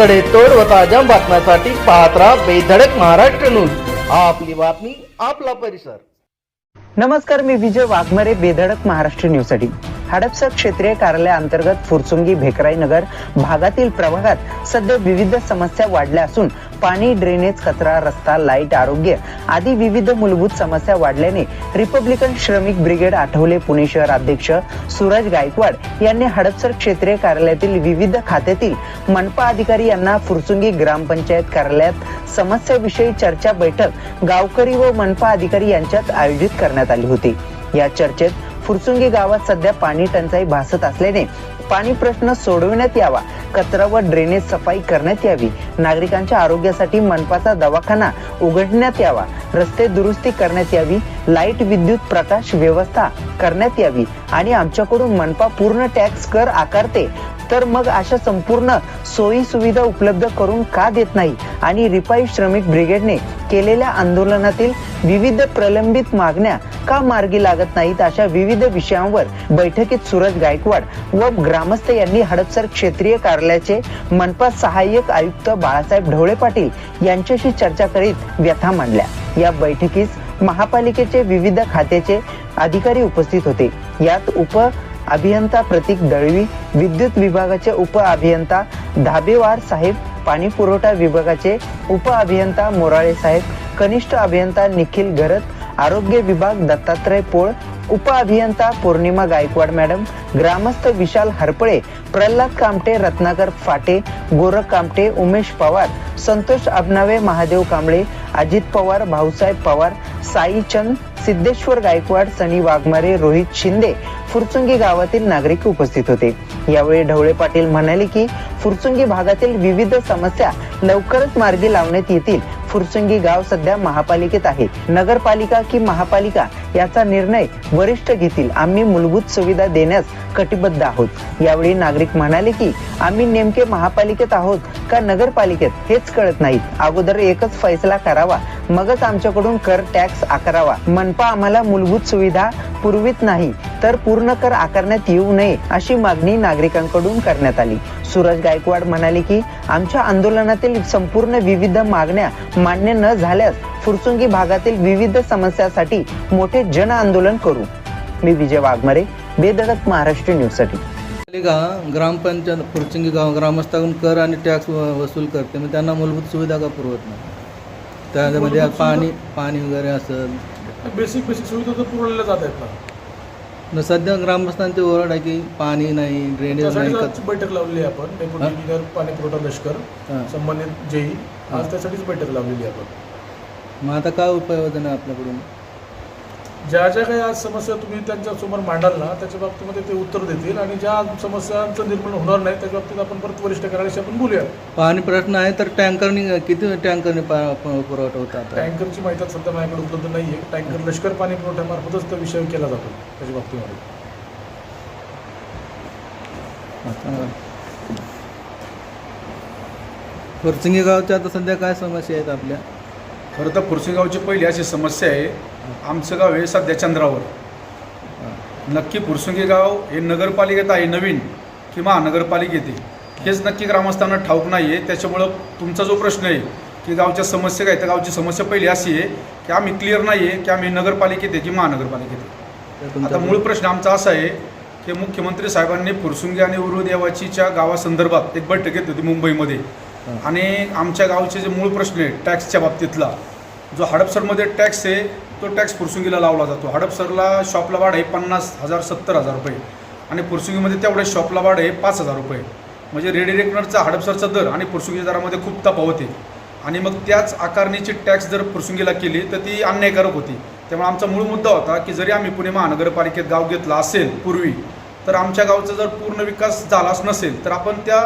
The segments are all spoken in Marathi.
सडेतोड व ताज्या बातम्यासाठी पाहत राहा बेधडक महाराष्ट्र न्यूज आपली बातमी आपला परिसर. नमस्कार मी विजय वाघमारे बेधडक महाराष्ट्र न्यूजसाठी. हडपसर क्षेत्रीय कार्यालय अंतर्गत फुरसुंगी भेकराई नगर भागातील प्रभागात सध्या विविध समस्या वाढल्या असून पाणी ड्रेनेज कचरा रस्ता लाइट आरोग्य आदी विविध मूलभूत समस्या वाढल्याने रिपब्लिकन श्रमिक ब्रिगेड आठवले पुणे शहर अध्यक्ष सूरज गायकवाड यांनी हडपसर क्षेत्रीय कार्यालयातील विविध खात्यातील मनपा अधिकारी यांना फुरसुंगी ग्रामपंचायत कार्यालयात समस्याविषयी चर्चा बैठक गावकरी व मनपा अधिकारी यांच्यात आयोजित करण्यात आली होती. या चर्चेत फुरसुंगी गावात सध्या पाणी टंचाई भासत असल्याने पाणी प्रश्न सोडविण्यात यावा. कचरा व ड्रेनेज सफाई करण्यात यावी. नागरिकांच्या आरोग्यासाठी मनपाचा दवाखाना उघडण्यात यावा. रस्ते दुरुस्ती करण्यात यावी. लाइट विद्युत प्रकाश व्यवस्था करण्यात यावी. आणि आमच्याकडून मनपा पूर्ण टॅक्स कर आकारते. तर मग अशा संपूर्ण सोयी सुविधा उपलब्ध करून का देत नाही? आणि रिपाई श्रमिक ब्रिगेडने केलेल्या आंदोलनातील विविध प्रलंबित मागण्या का मार्गी लागत नाहीत अशा विविध विषयांवर बैठकीत सूरज गायकवाड व ग्रामस्थ यांनी हडपसर क्षेत्रीय कार्यालयाचे मनपा सहाय्यक आयुक्त बाळासाहेब ढवळे पाटील यांच्याशी चर्चा करीत व्यथा मांडल्या. या बैठकीस महापालिकेचे विविध खात्याचे अधिकारी उपस्थित होते. यात उप अभियंता प्रतीक दळवी विद्युत विभागाचे उप अभियंता धाबेवार साहेब पाणी पुरवठा विभागाचे उप अभियंता मोराळे साहेब कनिष्ठ अभियंता निखिल गरत आरोग्य विभाग दत्तात्रय पोळ उप अभियंता पौर्णिमा गायकवाड मॅडम ग्रामस्थ विशाल हरपळे प्रल्हाद कामटे रत्नाकर फाटे गोरख कामटे उमेश पवार संतोष अबनावे महादेव कांबळे अजित पवार भाऊसाहेब पवार साई चंद सिद्धेश्वर गायकवाड सनी वाघमारे रोहित शिंदे फुरचुंगी गावातील नागरिक उपस्थित होते. यावेळी ढवळे पाटील म्हणाले की फुरचुंगी भागातील विविध समस्या लवकरच मार्गी लावण्यात येतील. फुरसुंगी गाव सध्या महापालिकेत आहे. नगरपालिका की महापालिका याचा निर्णय वरिष्ठ घेतील. आम्ही मूलभूत सुविधा देण्यास कटिबद्ध आहोत. यावेळी नागरिक म्हणाले की आम्ही नेमके महापालिकेत आहोत का नगरपालिकेत हेच कळत नाही अगोदर एकच फैसला करावा. मगच आमच्याकडून कर टॅक्स आकारावा. मनपा आम्हाला मूलभूत सुविधा पुरवित नाही तर पूर्ण कर आकारण्यात येऊ नये अशी मागणी नागरिकांकडून करण्यात आली. सूरज गायकवाड म्हणाले की आमच्या आंदोलनातील संपूर्ण विविध मागण्या मान्य न झाल्यास फुरसुंगी भागातील विविध समस्यासाठी मोठे जन आंदोलन करू. मी विजय वाघमारे बेधडक महाराष्ट्र न्यूजसाठी. पालिका ग्रामपंचायत फुरचिंगी गाव ग्रामस्थाकडून कर आणि टॅक्स वसूल करते मग त्यांना मूलभूत सुविधा का पुरवत नाही? त्यामध्ये पाणी पाणी वगैरे असेल. बेसिक बेसिक सुविधा तर पुरवलेल्या जात आहेत ना. न सध्या ग्रामस्थांची ओरड आहे की पाणी नाही ड्रेनेज नाही बैठक लावलेली आहे आपण. पाणी पुरवठा लष्कर. संबंधित जेई हा. आज त्यासाठीच बैठक लावलेली आहे आपण. मग आता काय उपाययोजना आपल्याकडून? ज्या ज्या काही आज समस्या तुम्ही त्यांच्यासमोर मांडाल ना त्याच्या बाबतीमध्ये ते उत्तर देतील आणि ज्या समस्यांचं निर्माण होणार नाही त्याच्या बाबतीत आपण परत वरिष्ठ कार्यालयाशी आपण बोलूया. पाणी प्रश्न आहे तर टँकरनी किती टँकरनी पुरवठा होता आता? टँकरची माहिती सध्या माझ्याकडे उपलब्ध नाही आहे टँकर लष्कर पाणी पुरवठ्यामार्फतच तो विषय केला जातो त्याच्या बाबतीमध्ये. आता फुरचिंगी गावच्या आता सध्या काय समस्या आहेत आपल्या? खरं तर पुरसेगावची पहिली अशी समस्या आहे आमचं गाव आहे सध्या चंद्रावर. नक्की पुरसुंगी गाव हे नगरपालिकेत आहे नवीन की महानगरपालिकेत हेच नक्की ग्रामस्थांना ठाऊक नाही आहे त्याच्यामुळं तुमचा जो प्रश्न आहे की गावच्या समस्या काय तर गावची समस्या पहिली अशी आहे की आम्ही क्लिअर नाही आहे की आम्ही नगरपालिकेत आहे की महानगरपालिकेत आता मूळ प्रश्न? आमचा असा आहे की मुख्यमंत्री साहेबांनी फुरसुंगी आणि उरुदेवाचीच्या गावासंदर्भात एक बैठक घेतली होती मुंबईमध्ये. हां. आणि आमच्या गावचे जे मूळ प्रश्न आहे टॅक्सच्या बाबतीतला जो हडपसरमध्ये टॅक्स आहे तो टॅक्स फुरसुंगीला लावला जातो. हडपसरला शॉपला भाडं आहे पन्नास हजार सत्तर हजार रुपये. आणि फुरसुंगीमध्ये तेवढे शॉपला भाडं आहे पाच हजार रुपये. म्हणजे रेडी रेकनरचा हडपसरचा दर आणि फुरसुंगी दरामध्ये खूप तफावत आहे. आणि मग त्याच आकारणीची टॅक्स जर फुरसुंगीला केली तर ती अन्यायकारक होती. त्यामुळे आमचा मूळ मुद्दा होता की जरी आम्ही पुणे महानगरपालिकेत गाव घेतला असेल पूर्वी तर आमच्या गावचा जर पूर्ण विकास झालाच नसेल तर आपण त्या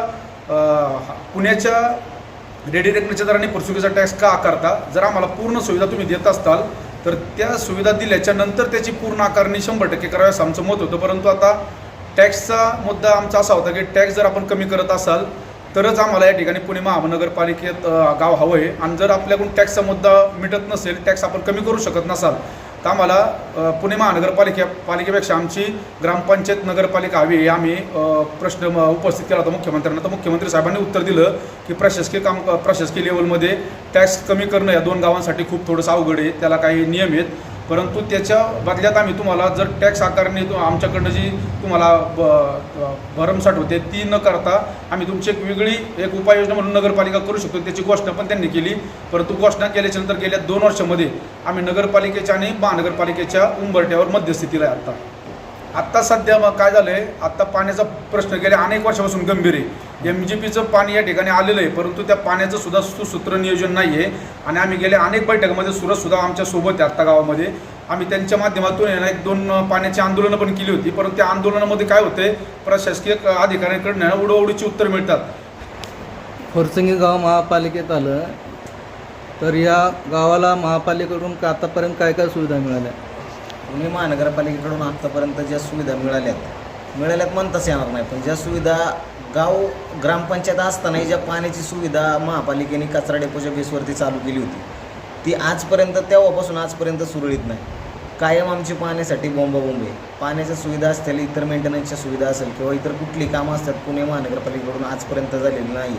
पुण्याच्या रेडी रेकनरच्या दराने फुरसुंगीचा टॅक्स का आकारता? जर आम्हाला पूर्ण सुविधा तुम्ही देत असताल तर त्या सुविधा दिल्याच्यानंतर त्याची पूर्ण आकारणी शंभर टक्के करावी असं आमचं मत होतं. परंतु आता टॅक्सचा मुद्दा आमचा असा होता की टॅक्स जर आपण कमी करत असाल तरच आम्हाला या ठिकाणी पुणे महानगरपालिकेत गाव हवं आहे. आणि जर आपल्याकडून टॅक्सचा मुद्दा मिटत नसेल टॅक्स आपण कमी करू शकत नसाल तर आम्हाला पुणे महानगरपालिका पालिकेपेक्षा आमची ग्रामपंचायत नगरपालिका हवी हे आम्ही प्रश्न उपस्थित केला होता मुख्यमंत्र्यांना. तर मुख्यमंत्री साहेबांनी उत्तर दिलं की प्रशासकीय काम प्रशासकीय लेवलमध्ये टॅक्स कमी करणं या दोन गावांसाठी खूप थोडंसं अवघड आहे. त्याला काही नियम आहेत. परंतु त्याच्या बदल्यात आम्ही तुम्हाला जर टॅक्स आकारणी तु- आमच्याकडनं जी तुम्हाला ब- भरमसाठ होते ती न करता आम्ही तुमची एक वेगळी एक उपाययोजना म्हणून नगरपालिका करू शकतो. त्याची घोषणा पण त्यांनी केली. परंतु घोषणा केल्याच्यानंतर गेल्या दोन वर्षामध्ये आम्ही नगरपालिकेच्या आणि महानगरपालिकेच्या उंबरट्यावर मध्यस्थितीला आहे आत्ता सध्या मग काय झालं आहे आत्ता पाण्याचा प्रश्न गेल्या अनेक वर्षापासून गंभीर आहे. एम जी पीचं पाणी या ठिकाणी आलेलं आहे परंतु त्या पाण्याचं सुद्धा सुसूत्र नियोजन नाही आहे आणि आम्ही गेल्या अनेक बैठकामध्ये सुरतसुद्धा आमच्यासोबत आहे आत्ता गावामध्ये. आम्ही त्यांच्या माध्यमातून आहे एक दोन पाण्याची आंदोलनं पण केली होती परंतु त्या आंदोलनामध्ये काय होते प्रशासकीय अधिकाऱ्यांकडनं उडवडीची उत्तर मिळतात. फुरसंगी गाव महापालिकेत आलं तर या गावाला महापालिकेकडून का आतापर्यंत काय काय सुविधा मिळाल्या? पुणे महानगरपालिकेकडून आत्तापर्यंत ज्या सुविधा मिळाल्यात मिळाल्यात म्हणताच येणार नाही. पण ज्या सुविधा गाव ग्रामपंचायत असतानाही ज्या पाण्याची सुविधा महापालिकेने कचरा डेपोच्या बेसवरती चालू केली होती ती आजपर्यंत तेव्हापासून आजपर्यंत सुरळीत नाही. कायम आमची पाण्यासाठी बोंबाबोंब आहे. पाण्याच्या सुविधा असतील इतर मेंटेनन्सच्या सुविधा असेल किंवा इतर कुठली कामं असतात पुणे महानगरपालिकेकडून आजपर्यंत झालेली नाही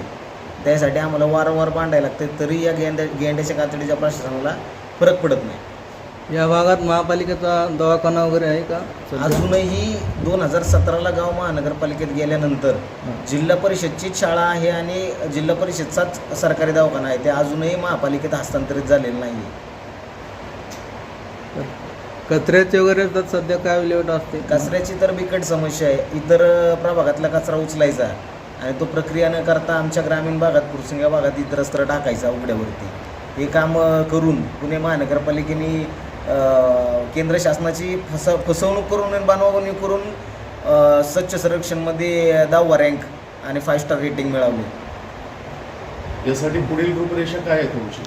त्यासाठी आम्हाला वारंवार भांडायला लागते तरी या गेंड्या गेंड्याच्या कातडीच्या प्रशासनाला फरक पडत नाही. या भागात महापालिकेचा दवाखाना वगैरे आहे का? अजूनही दोन हजार सतराला गाव महानगरपालिकेत गेल्यानंतर जिल्हा परिषदची शाळा आहे आणि जिल्हा परिषदचाच सरकारी दवाखाना आहे. ते अजूनही महापालिकेत हस्तांतरित झालेलं नाही कचऱ्याचे वगैरे तर सध्या काय विल्हेवाट असते? कचऱ्याची तर बिकट समस्या आहे. इतर प्रभागातला कचरा उचलायचा आणि तो प्रक्रिया न करता आमच्या ग्रामीण भागात पुरसिंगा भागात इतरत्र टाकायचा उघड्यावरती. हे काम करून पुणे महानगरपालिकेने केंद्र शासनाची फस फसवणूक करून आणि बानवाबनी करून स्वच्छ संरक्षणमध्ये दहावा रँक आणि फाय स्टार रेटिंग मिळवली. यासाठी पुढील रूपरेषा काय आहे तुमची?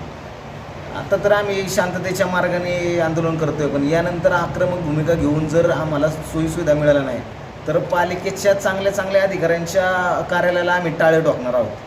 आता तर आम्ही शांततेच्या मार्गाने आंदोलन करतोय पण यानंतर आक्रमक भूमिका घेऊन जर आम्हाला सोयीसुविधा मिळाल्या नाही तर पालिकेच्या चांगल्या चांगल्या अधिकाऱ्यांच्या कार्यालयाला आम्ही टाळे ठोकणार आहोत.